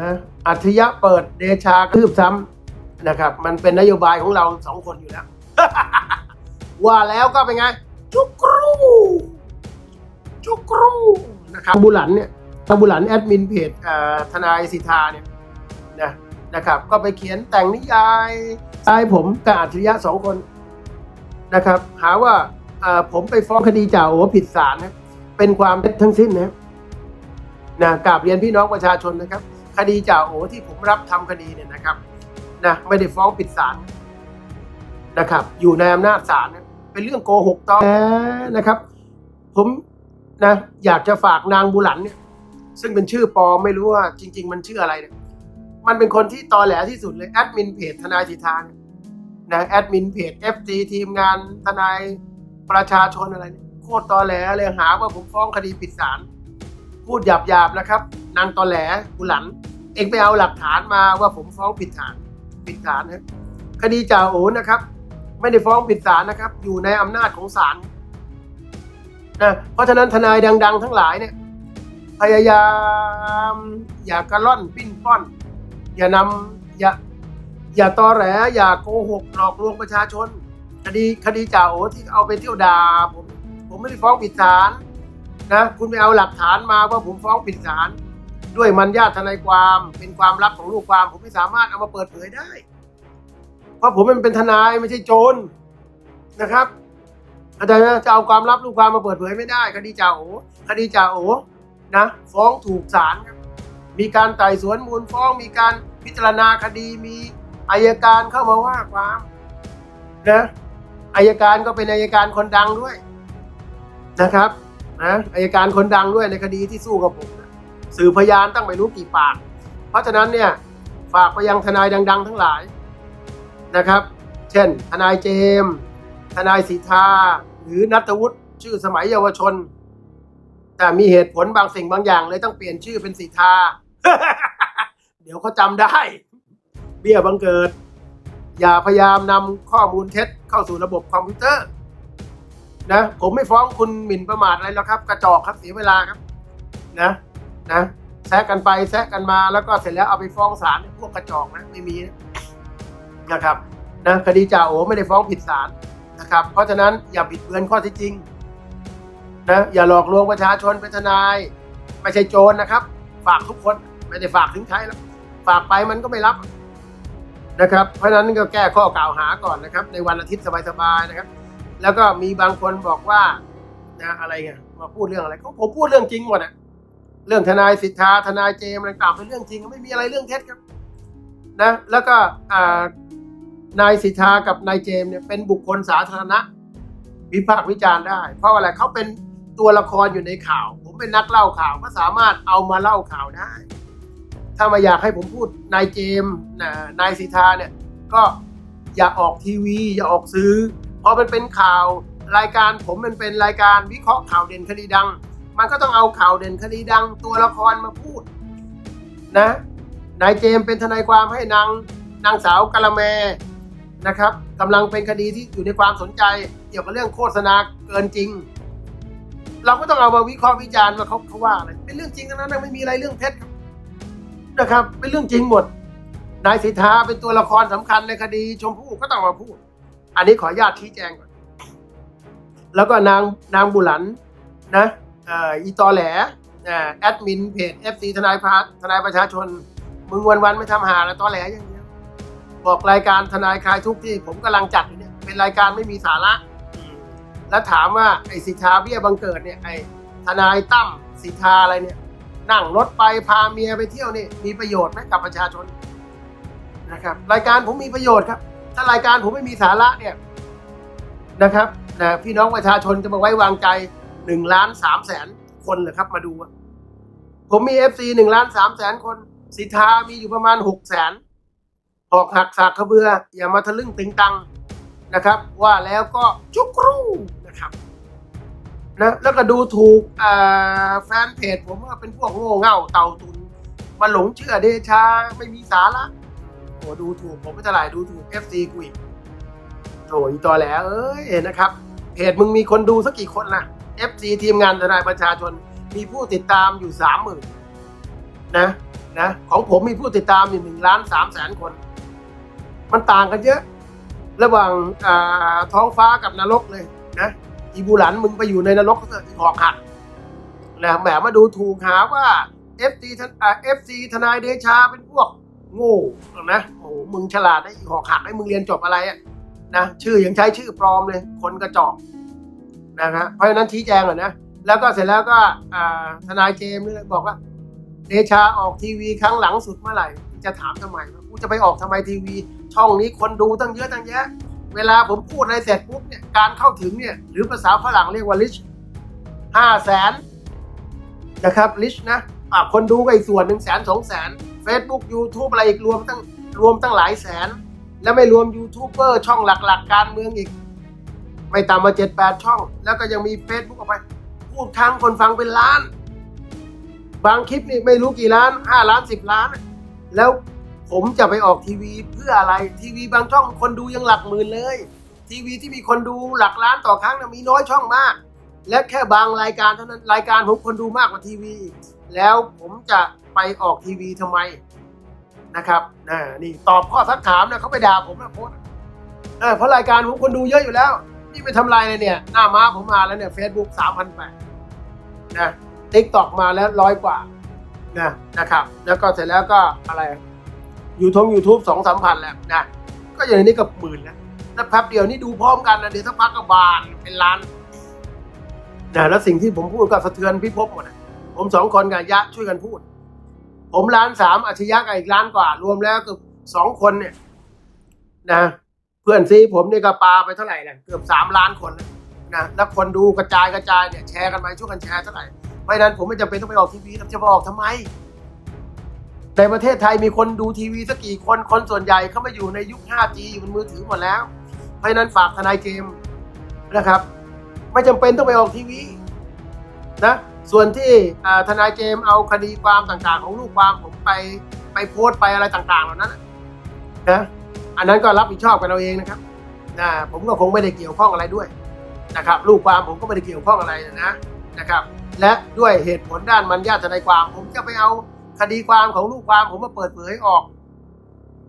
นะอัจฉริยะเปิดเดชาคืบซ้ำนะครับ มันเป็นนโยบายของเราสองคนอยู่แล้ว ว่าแล้วก็เป็นไง จุกรูจุกรูนะครับบุหลันเนี่ยทางบุหลันแอดมินเพจทนายสิทธาเนี่ยนะนะครับ ก็ไปเขียนแต่งนิยายตายผมกับอัจฉริยะสองคนนะครับ หาว่าผมไปฟ้องคดีจ่าโอผิดศาลนะเป็นความเท็จทั้งสิ้นนะนะกราบเรียนพี่น้องประชาชนนะครับ คดีจ่าโอที่ผมรับทำคดีเนี่ยนะครับนะไม่ได้ฟ้องผิดศาลนะครับ อยู่ในอำนาจศาลนะเป็นเรื่องโกหกต้อแหลนะครับ ผมนะอยากจะฝากนางบุหลันเนี่ย ซึ่งเป็นชื่อปอไม่รู้ว่าจริง ๆ มันชื่ออะไรเนี่ยมันเป็นคนที่ตอแหลที่สุดเลยแอดมินเพจทนายสิทธาเนี่ยนะแอดมินเพจ FG ทีมงานทนายประชาชนอะไรเนี่ยโคตรตอแหลเลยหาว่าผมฟ้องคดีผิดศาลพูดหยาบๆนะครับ นางตอแหลบุหลัน เองไปเอาหลักฐานมาว่าผมฟ้องผิดฐานผิดฐานนะคดีจ่าโอนะครับ ไม่ได้ฟ้องผิดศาลนะครับ อยู่ในอำนาจของศาลนะเพราะฉะนั้นทนายดัง ๆ ทั้งหลายเนี่ยพยายามอย่ากระล่อนปิ้นป้อน อย่านำอย่าอย่าตอแหลอย่าโกหกหลอกลวงประชาชน คดีคดีจ่าโอที่เอาไปเที่ยวด่าผมผมไม่ได้ฟ้องผิดศาลนะคุณไปเอาหลักฐานมาว่าผมฟ้องผิดศาล ด้วยมันญาติทนายความเป็นความลับของลูกความผมไม่สามารถเอามาเปิดเผยได้ เพราะผมมันเป็นทนายไม่ใช่โจรนะครับอาจารย์จะเอาความลับลูกความมาเปิดเผยไม่ได้ คดีจ่าโอคดีจ่าโอนะฟ้องถูกศาลครับมีการไต่สวนมูลฟ้อง มีการพิจารณาคดีมีอายการเข้ามาว่าความนะอายการก็เป็นอายการคนดังด้วยนะครับนะอายการคนดังด้วยในคดีที่สู้กับผม สื่อพยานตั้งไม่รู้กี่ปาก เพราะฉะนั้นเนี่ยฝากไปยังทนายดัง ๆ ทั้งหลายนะครับ เช่น ทนายเจมส์ทนายสิทธา หรือนัทวุฒิชื่อสมัยเยาวชน แต่มีเหตุผลบางสิ่งบางอย่างเลยต้องเปลี่ยนชื่อเป็นสีทาเดี๋ยวเขาจำได้ เบี้ยบังเกิด อย่าพยายามนำข้อมูลเท็จเข้าสู่ระบบคอมพิวเตอร์นะผมไม่ฟ้องคุณหมิ่นประมาทอะไรแล้วครับ กระจอกครับเสียเวลาครับนะ นะแซะกันไปแซะกันมาแล้วก็เสร็จแล้วเอาไปฟ้องศาลพวกกระจอกนะไม่มีนะครับนะคดีจ่าโอไม่ได้ฟ้องผิดศาลนะครับ เพราะฉะนั้นอย่าบิดเบือนข้อเท็จจริงนะอย่าหลอกลวงประชาชนเป็นทนายไม่ใช่โจรนะครับ ฝากทุกคนไม่ได้ฝากถึงใครแล้วฝากไปมันก็ไม่รับนะครับ เพราะฉะนั้นก็แก้ข้อกล่าวหาก่อนนะครับ ในวันอาทิตย์สบายๆนะครับ แล้วก็มีบางคนบอกว่านะอะไรเงี้ยมาพูดเรื่องอะไรก็ผมพูดเรื่องจริงหมดอะ เรื่องทนายสิทธาทนายเจมส์อะไรต่างเป็นเรื่องจริงไม่มีอะไรเรื่องเท็จครับนะ แล้วก็นายสิทธากับนายเจมส์เนี่ยเป็นบุคคลสาธารณะวิพากษ์วิจารณ์ได้ เพราะอะไรเขาเป็นตัวละครอยู่ในข่าว ผมเป็นนักเล่าข่าวก็สามารถเอามาเล่าข่าวได้ ถ้ามาอยากให้ผมพูดนายเจมส์นะนายสิทธาเนี่ยก็อย่าออกทีวี อย่าออกซื้อพอมันเป็นข่าวรายการผมมันเป็นรายการวิเคราะห์ข่าวเด่นคดีดัง มันก็ต้องเอาข่าวเด่นคดีดังตัวละครมาพูดนะนายเจมเป็นทนายความให้นางนางสาวกะละแมนะครับกำลังเป็นคดีที่อยู่ในความสนใจเกี่ยวกับเรื่องโฆษณาเกินจริง เราก็ต้องเอามาวิเคราะห์วิจารณ์ว่าเขาเขาว่าอะไรเป็นเรื่องจริงทั้งนั้นนะไม่มีอะไรเรื่องเท็จนะครับ เป็นเรื่องจริงหมด นายสิทธาเป็นตัวละครสำคัญในคดี ชมพู่ก็ต้องมาพูด อันนี้ขออนุญาตชี้แจงก่อน แล้วก็นางนางบุหลันนะ อีตอแหล่แอดมินเพจเอฟซีทนายพาทนายประชาชน มึงวันวันไม่ทำหาแล้วตอแหลอย่างเดียวบอกรายการทนายคลายทุกข์ที่ผมกำลังจัดอยู่เนี่ยเป็นรายการไม่มีสาระ แล้วถามว่าไอ้สิทธาเบี้ยบังเกิดเนี่ยไอ้ทนายตั้มสิทธาอะไรเนี่ย นั่งรถไปพาเมียไปเที่ยวนี่มีประโยชน์ไหมกับประชาชนนะครับ รายการผมมีประโยชน์ครับ ถ้ารายการผมไม่มีสาระเนี่ยนะครับนะพี่น้องประชาชนจะมาไว้วางใจ หนึ่งล้านสามแสนคนเหรอครับ มาดูอะผมมีเอฟซีหนึ่งล้านสามแสนคน สิทธามีอยู่ประมาณหกแสนหอกหักสากกระเบือ อย่ามาทะลึ่งติงตังนะครับ ว่าแล้วก็จุกรูนะครับนะแล้วก็ดูถูกแฟนเพจผมว่าเป็นพวกโง่เง่าเต่าตุนมาหลงเชื่อเดชาไม่มีสาระโอ้ดูถูกผมไม่เท่าไหร่ดูถูก FC กูอีกโถอีตอแหลเอ้ยนะครับเพจมึงมีคนดูสักกี่คนล่ะ FC ทีมงานทนายประชาชน มีผู้ติดตามอยู่สามหมื่นนะนะของผมมีผู้ติดตามอยู่หนึ่งล้านสามแสนคน มันต่างกันเยอะ ระหว่างาท้องฟ้ากับนรกเลยนะอีบูหลันมึงไปอยู่ในนรกก็เถอะอีหอกหักนะแหมมาดูถูกหาว่า FT ทนอ่า FC ทนายเดชาเป็นพวกโง่นะโอ้โหมึงฉลาดนะอีหอกหักให้มึงเรียนจบอะไรอะนะชื่อยังใช้ชื่อปลอมเลย คนกระจอก นะครับเพราะฉะนั้นชี้แจงก่อนนะแล้วก็เสร็จแล้วก็ทนายเจมส์บอกว่าเดชาออกทีวีครั้งหลังสุดเมื่อไหร่ จะถามทำไมกูจะไปออกทำไมทีวี ช่องนี้คนดูตั้งเยอะตั้งแยะ เวลาผมพูดอะไรเสร็จปุ๊บเนี่ยการเข้าถึงเนี่ยหรือภาษาฝรั่งเรียกว่า reach ห้าแสนนะครับ reach นะอะคนดูก็อีกส่วนหนึ่งแสนสองแสน Facebook YouTube อะไรอีกรวมตั้งรวมตั้งหลายแสน แล้วไม่รวมยูทูบเบอร์ช่องหลักๆการเมืองอีก ไม่ต่ำมาเจ็ดแปดช่อง แล้วก็ยังมี Facebook ออกไปพูดครั้งคนฟังเป็นล้าน บางคลิปนี่ไม่รู้กี่ล้านห้าล้านสิบล้าน แล้วผมจะไปออกทีวีเพื่ออะไรทีวีบางช่องคนดูยังหลักหมื่นเลย ทีวีที่มีคนดูหลักล้านต่อครั้งนะมีน้อยช่องมาก และแค่บางรายการเท่านั้นรายการผมคนดูมากกว่าทีวี แล้วผมจะไปออกทีวีทำไมนะครับนะนี่ตอบข้อสักถามนะเขาไปด่าผมนะโพสเพราะรายการผมคนดูเยอะอยู่แล้ว นี่ไปทำลายเลยเนี่ย หน้าม้าผมมาแล้วเนี่ยเฟซบุ๊กสามพันแปดนะทิกตอกมาแล้วร้อยกว่านะนะครับ แล้วก็เสร็จแล้วก็อะไรยูทงยูทูบสองสามพันแล้วนะก็อย่างนี้ก็หมื่นแล้วแล้วแป๊บเดียวนี่ดูพร้อมกันนะเดี๋ยวสักพักก็บานเป็นล้านนะแล้วสิ่งที่ผมพูดก็สะเทือนพิภพหมดอะผมสองคนกับยะช่วยกันพูด ผมล้านสามอาชญะกับอีกล้านกว่า รวมแล้วเกือบสองคนเนี่ย นะ เพื่อนซีผมเนี่ยก็ปาไปเท่าไหร่เนี่ยเกือบสามล้านคนนะแล้วคนดูกระจายกระจายเนี่ยแชร์กันไปช่วยกันแชร์เท่าไหร่เพราะนั้นผมไม่จำเป็นต้องไปออกทีวีจะไปออกทำไมในประเทศไทยมีคนดูทีวีสักกี่คนคนส่วนใหญ่เขามาอยู่ในยุค 5G อยู่บนมือถือหมดแล้ว เพราะนั้นฝากทนายเจมส์นะครับ ไม่จำเป็นต้องไปออกทีวีนะส่วนที่ทนายเจมส์เอาคดีความต่างๆ ของลูกความผมไปไปโพสต์ไปอะไรต่างๆ เหล่านั้นนะ อันนั้นก็รับผิดชอบกันเราเองนะครับนะผมก็คงไม่ได้เกี่ยวข้องอะไรด้วยนะครับลูกความผมก็ไม่ได้เกี่ยวข้องอะไรนะนะครับ และด้วยเหตุผลด้านมันญาติทนายความ ผมจะไปเอาคดีความของลูกความผมมาเปิดเผยออก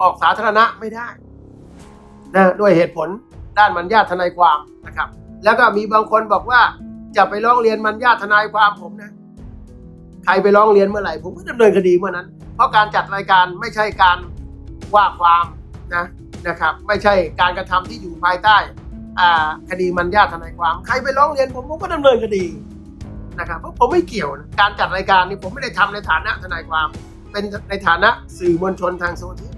ออกสาธารณะไม่ได้นะด้วยเหตุผลด้านมันญาติทนายความนะครับ แล้วก็มีบางคนบอกว่าจะไปร้องเรียนมันญาติทนายความผมนะใครไปร้องเรียนเมื่อไหร่ผมก็ดำเนินคดีเมื่อนั้น เพราะการจัดรายการไม่ใช่การว่าความ นะนะครับ ไม่ใช่การกระทำที่อยู่ภายใต้คดีมันญาติทนายความ ใครไปร้องเรียนผมผมก็ดำเนินคดีนะครับเพราะผมไม่เกี่ยวนะการจัดรายการนี้ผมไม่ได้ทำในฐานะทนายความ เป็นในฐานะสื่อมวลชนทางโซเชียล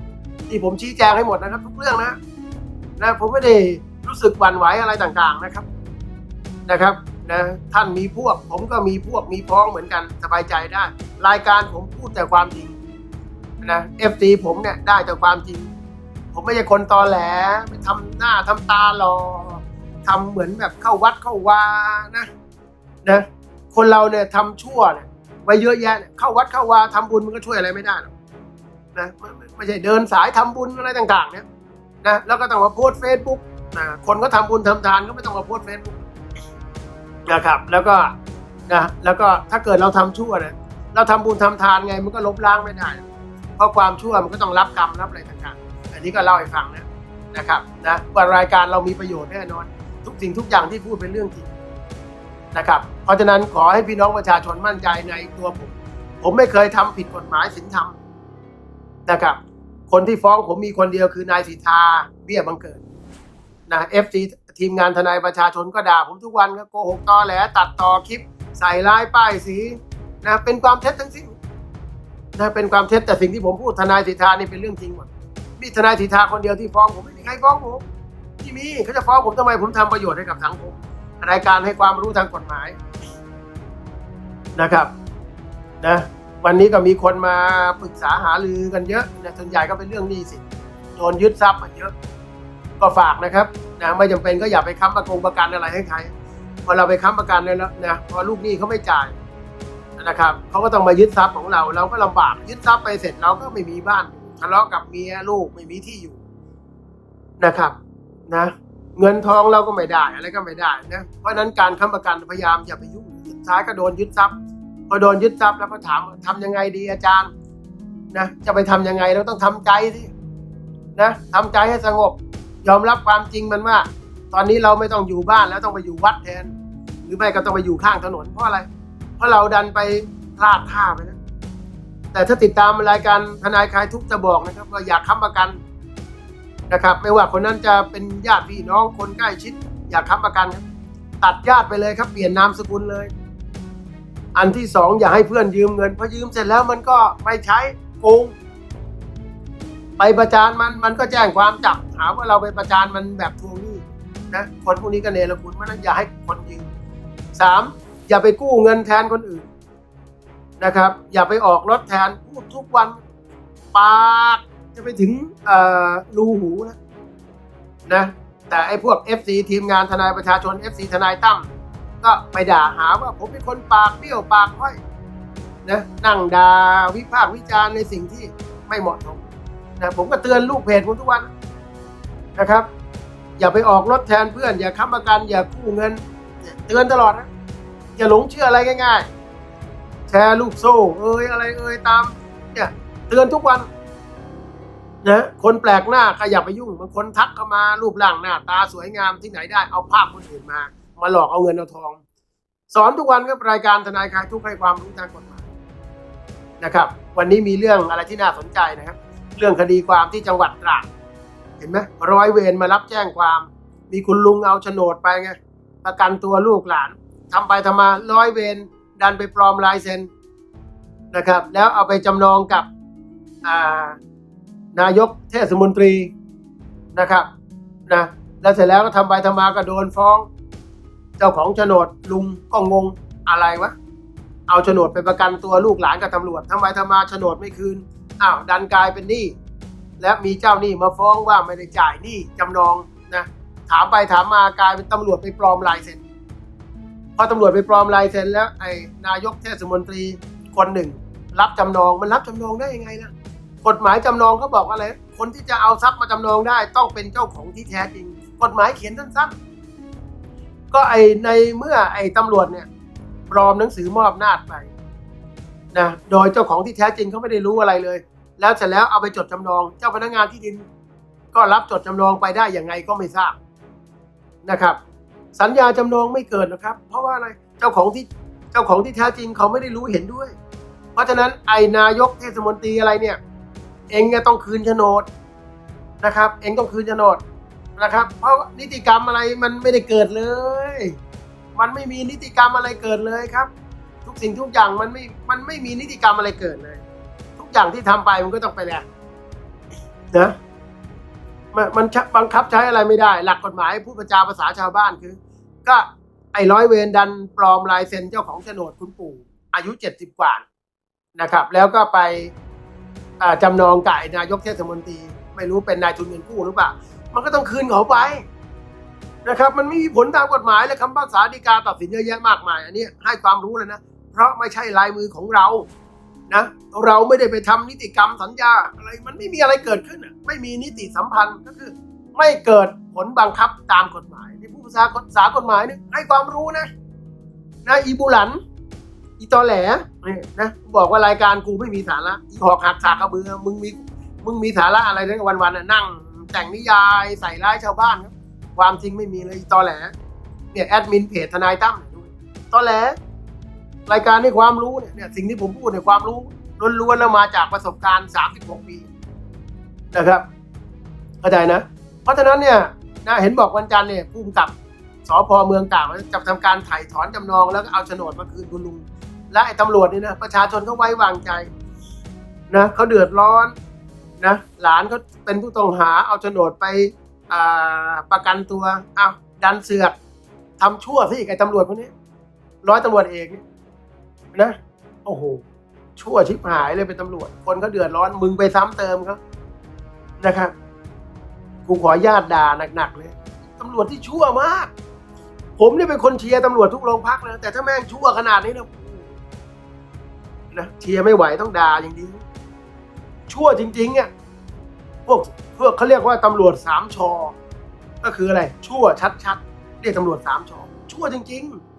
ที่ผมชี้แจงให้หมดนะครับ ทุกเรื่องนะนะผมไม่ได้รู้สึกหวั่นไหวอะไรต่างๆนะครับนะครับนะท่านมีพวก ผมก็มีพวกมีพ้องเหมือนกันสบายใจได้ รายการผมพูดแต่ความจริงนะเอฟซีผมเนี่ยได้แต่ความจริง ผมไม่ใช่คนตอแหลไปทำหน้าทำตาหรอทำเหมือนแบบเข้าวัดเข้าวานะนะคนเราเนี่ยทำชั่วเนี่ยไว้เยอะแยะเนี่ยเข้าวัดเข้าวาทำบุญมันก็ช่วยอะไรไม่ได้หรอกนะไม่ใช่เดินสายทำบุญอะไรต่าง ๆ เนี่ยนะแล้วก็ต้องมาโพสเฟซบุ๊กนะคนก็ทำบุญทำทานก็ไม่ต้องมาโพสเฟซบุ๊กนะครับ แล้วก็นะแล้วก็ถ้าเกิดเราทำชั่วเนี่ยเราทำบุญทำทานไงมันก็ลบล้างไม่ได้ เพราะความชั่วมันก็ต้องรับกรรมรับอะไร นี้ก็เล่าให้ฟังนะนะครับนะว่ารายการเรามีประโยชน์แน่นอน ทุกสิ่งทุกอย่างที่พูดเป็นเรื่องจริงนะครับ เพราะฉะนั้นขอให้พี่น้องประชาชนมั่นใจในตัวผม ผมไม่เคยทำผิดกฎหมายศีลธรรมนะครับ คนที่ฟ้องผมมีคนเดียวคือนายสิทธาเบี้ยบังเกิดนะเอฟซีทีมงานทนายประชาชนก็ด่าผมทุกวันก็โกหกตอแหลตัดต่อคลิป ใส่ร้ายป้ายสีนะเป็นความเท็จทั้งสิ้นนะเป็นความเท็จแต่สิ่งที่ผมพูดทนายสิทธานี่เป็นเรื่องจริงหมด มีทนายสิทธาคนเดียวที่ฟ้องผมไม่มีใครฟ้องผมที่มีเขาจะฟ้องผมทำไมผมทำประโยชน์ให้กับสังคมรายการให้ความรู้ทางกฎหมายนะครับนะวันนี้ก็มีคนมาปรึกษาหารือกันเยอะนะส่วนใหญ่ก็เป็นเรื่องหนี้สินโดนยึดทรัพย์มาเยอะ ก็ฝากนะครับนะไม่จำเป็นก็อย่าไปค้ำประกงประกันอะไรให้ใครพอเราไปค้ำประกันแล้วนะพอลูกหนี้เขาไม่จ่ายนะครับเขาก็ต้องมายึดทรัพย์ของเรา เราก็ลำบากยึดทรัพย์ไปเสร็จเราก็ไม่มีบ้าน ทะเลาะกับเมียลูกไม่มีที่อยู่นะครับนะ เงินทองเราก็ไม่ได้อะไรก็ไม่ได้นะเพราะฉะนั้นการค้ำประกันพยายามอย่าไปยุ่งสุดท้ายก็โดนยึดทรัพย์ พอโดนยึดทรัพย์แล้วก็ถามทำยังไงดีอาจารย์นะจะไปทำยังไงเราต้องทำใจสินะทำใจให้สงบ ยอมรับความจริงมันว่า ตอนนี้เราไม่ต้องอยู่บ้านแล้วต้องไปอยู่วัดแทน หรือไม่ก็ต้องไปอยู่ข้างถนนเพราะอะไร เพราะเราดันไปพลาดท่าไปนะ แต่ถ้าติดตามรายการทนายคลายทุกจะบอกนะครับว่าอยากค้ำประกันนะครับ ไม่ว่าคนนั้นจะเป็นญาติพี่น้องคนใกล้ชิด อยากค้ำประกันครับตัดญาติไปเลยครับ เปลี่ยนนามสกุลเลย อันที่สองอย่าให้เพื่อนยืมเงินพอยืมเสร็จแล้วมันก็ไม่ใช้โกงไปประจานมันมันก็แจ้งความจับหาว่าเราไปประจานมันแบบทวงหนี้นะคนพวกนี้ก็เนรคุณเพราะนั้นอย่าให้คนยืมสามอย่าไปกู้เงินแทนคนอื่น นะครับ อย่าไปออกรถแทนพูดทุกวันปากจะไปถึงรูหูนะนะแต่ไอ้พวก FC ทีมงานทนายประชาชน FC ทนายตั้มก็ไปด่าหาว่าผมเป็นคนปากเบี้ยวปากห้อยนะนั่งด่าวิพากษ์วิจารณ์ในสิ่งที่ไม่เหมาะสมนะผมก็เตือนลูกเพจผมทุกวันนะครับ อย่าไปออกรถแทนเพื่อน อย่าค้ำประกัน อย่ากู้เงินเนี่ยเตือนตลอดนะอย่าหลงเชื่ออะไรง่าย ๆ แชร์ลูกโซ่ เอ้ยอะไรเอ้ยตาม เนี่ยเตือนทุกวันนะคนแปลกหน้าก็อย่าไปยุ่งบางคนทักเข้ามารูปร่างหน้า ตาสวยงามที่ไหนได้เอาภาพคนอื่นมา มาหลอกเอาเงินเอาทอง สอนทุกวันครับรายการทนายคลายทุกข์ให้ความรู้ทางกฎหมายนะครับ วันนี้มีเรื่องอะไรที่น่าสนใจนะครับ เรื่องคดีความที่จังหวัดตราดเห็นไหมร้อยเวรมารับแจ้งความ มีคุณลุงเอาโฉนดไปไงประกันตัวลูกหลานทำไปทำมาร้อยเวร ดันไปปลอมลายเซ็นนะครับ แล้วเอาไปจำนองกับานายกเทศมนตรีนะครับนะแล้วเสร็จแล้วก็ทำไปทำมาก็โดนฟ้อง เจ้าของโฉนดลุงก็งงอะไรวะเอาโฉนดไปประกันตัวลูกหลานกับตำรวจทำไมทำมาโฉนดไม่คืนอ้าวดันกลายเป็นหนี้และมีเจ้าหนี้มาฟ้องว่าไม่ได้จ่ายหนี้จำนองนะถามไปถามมากลายเป็นตำรวจไปปลอมลายเซ็น พอตำรวจไปปลอมลายเซ็นแล้วไอ้นายกเทศมนตรีคนหนึ่ง รับจำนองมันรับจำนองได้ยังไงนะกฎหมายจำนองเขาบอกว่าอะไร คนที่จะเอาทรัพย์มาจำนองได้ ต้องเป็นเจ้าของที่แท้จริง กฎหมายเขียนสั้นๆ ก็ไอในเมื่อไอตำรวจเนี่ยปลอมหนังสือมอบอำนาจไปนะโดยเจ้าของที่แท้จริงเขาไม่ได้รู้อะไรเลย แล้วเสร็จแล้วเอาไปจดจำนอง เจ้าพนักงานที่ดิน ก็รับจดจำนองไปได้อย่างไงก็ไม่ทราบนะครับ สัญญาจำนองไม่เกิดนะครับ เพราะว่าอะไรเจ้าของที่เจ้าของที่แท้จริงเขาไม่ได้รู้เห็นด้วย เพราะฉะนั้นไอ้นายกเทศมนตรีอะไรเนี่ย เองเนี่ยต้องคืนโฉนดนะครับ เองต้องคืนโฉนดนะครับ เพราะนิติกรรมอะไรมันไม่ได้เกิดเลย มันไม่มีนิติกรรมอะไรเกิดเลยครับ ทุกสิ่งทุกอย่างมันไม่มันไม่มีนิติกรรมอะไรเกิดเลย ทุกอย่างที่ทำไปมันก็ต้องไปแหละนะ มันมันบังคับใช้อะไรไม่ได้ หลักกฎหมายผู้ประจาภาษาชาวบ้านคือ ก็ไอ้ร้อยเวรดันปลอมลายเซ็นเจ้าของโฉนดคุณปู่ อายุเจ็ดสิบกว่านะครับ แล้วก็ไปจำนองกับนายกเทศมนตรี ไม่รู้เป็นนายทุนเงินกู้หรือเปล่า มันก็ต้องคืนเขาไปนะครับ มันไม่มีผลตามกฎหมายและคำพิพากษาฎีกาตัดสินเยอะแยะมากมาย อันนี้ให้ความรู้เลยนะ เพราะไม่ใช่ลายมือของเรา นะเราไม่ได้ไปทำนิติกรรมสัญญาอะไรมันไม่มีอะไรเกิดขึ้นไม่มีนิติสัมพันธ์ก็คือ ไม่เกิดผลบังคับตามกฎหมายที่ผู้ภาษาภาษากฎหมายเนี่ยให้ความรู้นะนะอีบูหลัน อีตอแหลนี่นะบอกว่ารายการกูไม่มีสาระอีหอกหักสากระเบือมึงมีมึงมีสาระอะไรทั้งวันวันนั่ง แต่งนิยายใส่ร้ายชาวบ้านความจริงไม่มีเลยอีตอแหลเนี่ยแอดมินเพจทนายตั้มเนี่ยดูตอแหล รายการในความรู้เนี่ยเนี่ยสิ่งที่ผมพูดเนี่ยความรู้ล้วนๆแล้วมาจากประสบการณ์ 36 ปีนะครับเข้าใจนะ เพราะฉะนั้นเนี่ยนะเห็นบอกวันจันทร์เนี่ยผู้กำกับสพเมืองต่างจะทำการถ่ายถอนจำนองแล้วก็เอาโฉนดมาคืนคุณลุง และไอ้ตำรวจนี่นะประชาชนเขาไว้วางใจนะเขาเดือดร้อนนะหลานเขาเป็นผู้ต้องหาเอาโฉนดไปประกันตัวอ้าวดันเสือกทำชั่วสิไอ้ตำรวจคนนี้ ร้อยตำรวจเอกเนี่ย นะ โอ้โห ชั่วชิบหายเลยเป็นตำรวจ คนเขาเดือดร้อน มึงไปซ้ำเติมเขานะครับ กูขอญาตด่าหนักๆเลยตำรวจที่ชั่วมาก ผมเนี่ยเป็นคนเชียร์ตำรวจทุกโรงพักนะแต่ถ้าแม่งชั่วขนาดนี้นะนะเชียร์ไม่ไหวต้องด่าอย่างเดียวชั่วจริงๆอะพวกพวกเขาเรียกว่าตำรวจสามชอ ก็คืออะไร ชั่วชัดๆ เรียกตำรวจสามชอ ชั่วจริง ๆ